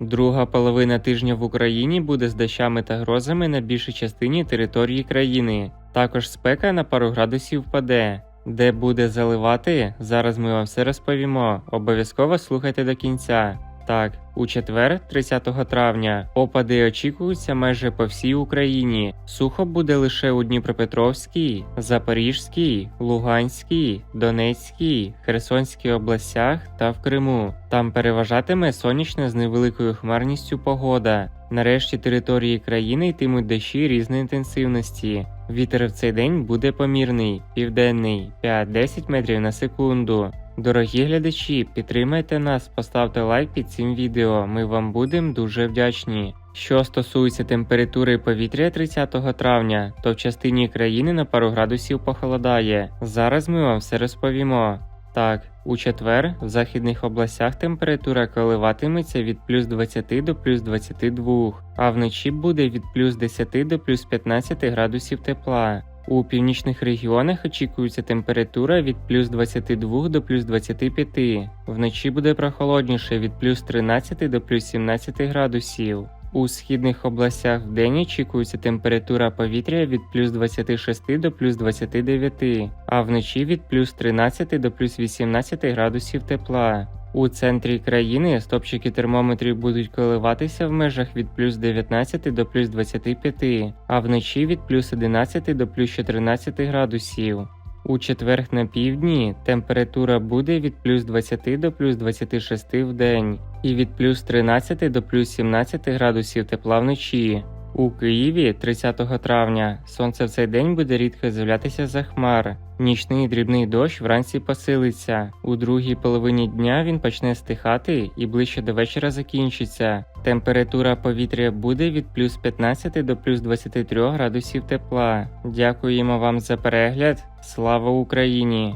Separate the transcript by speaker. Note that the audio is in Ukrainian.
Speaker 1: Друга половина тижня в Україні буде з дощами та грозами на більшій частині території країни. Також спека на пару градусів впаде. Де буде заливати, зараз ми вам все розповімо. Обов'язково слухайте до кінця. Так, у четвер, 30 травня, опади очікуються майже по всій Україні. Сухо буде лише у Дніпропетровській, Запорізькій, Луганській, Донецькій, Херсонській областях та в Криму. Там переважатиме сонячна з невеликою хмарністю погода. Нарешті території країни йтимуть дощі різної інтенсивності. Вітер в цей день буде помірний, південний 5-10 метрів на секунду. Дорогі глядачі, підтримайте нас, поставте лайк під цим відео. Ми вам будемо дуже вдячні. Що стосується температури повітря 30 травня, то в частині країни на пару градусів похолодає. Зараз ми вам все розповімо. Так, у четвер в західних областях температура коливатиметься від плюс 20 до плюс 22, а вночі буде від плюс 10 до плюс 15 градусів тепла. У північних регіонах очікується температура від плюс 22 до плюс 25. Вночі буде прохолодніше від плюс 13 до плюс 17 градусів. У східних областях вдень очікується температура повітря від плюс 26 до плюс 29, а вночі від плюс 13 до плюс 18 градусів тепла. У центрі країни стопчики термометрів будуть коливатися в межах від плюс 19 до плюс 25, а вночі від плюс 11 до плюс 14 градусів. У четверг на півдні температура буде від плюс 20 до плюс 26 в день і від плюс 13 до плюс 17 градусів тепла вночі. У Києві 30 травня сонце в цей день буде рідко з'являтися за хмар. Нічний дрібний дощ вранці посилиться. У другій половині дня він почне стихати і ближче до вечора закінчиться. Температура повітря буде від плюс 15 до плюс 23 градусів тепла. Дякуємо вам за перегляд. Слава Україні!